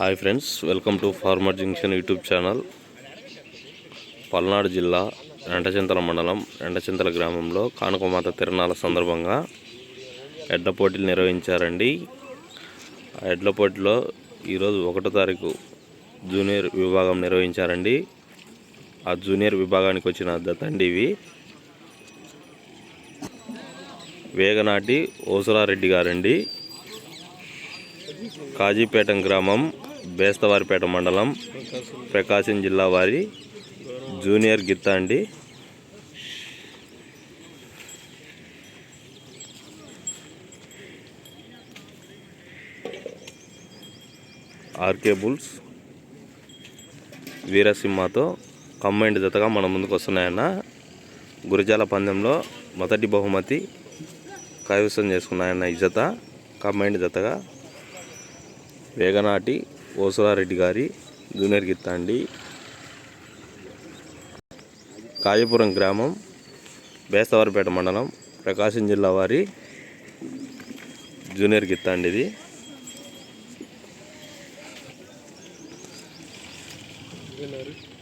Hi friends welcome to farmer junction YouTube channel. Palnadu జిల్లా రెంటచింతల మండలం రెంటచింతల గ్రామంలో కానుకమాత తిరణాల సందర్భంగా ఎడ్ల పోటీలు నిర్వహించారండి. ఆ ఎడ్ల పోటీలో ఈరోజు ఒకటో తారీఖు జూనియర్ విభాగం నిర్వహించారండి. ఆ జూనియర్ విభాగానికి వచ్చిన జతండి ఇవి. వేగనాటి ఓసులారెడ్డి గారండి. కాజీపేట గ్రామం బేస్తవారిపేట మండలం ప్రకాశం జిల్లా వారి జూనియర్ గిత్త అండి. ఆర్కే బుల్స్ వీరసింహతో కంబైండ్ జతగా మన ముందుకు వస్తున్నాయన్న. గురిజాల పందెంలో మొదటి బహుమతి కైవసం చేసుకున్నాయన్న ఈ జత. కంబైండ్ జతగా వేగనాటి ఓసలారెడ్డి గారి జూనియర్ గిత్తాండి అండి గ్రామం బేస్తవారిపేట మండలం ప్రకాశం జిల్లా వారి జూనియర్ గిత్తాండి ఇది Gracias.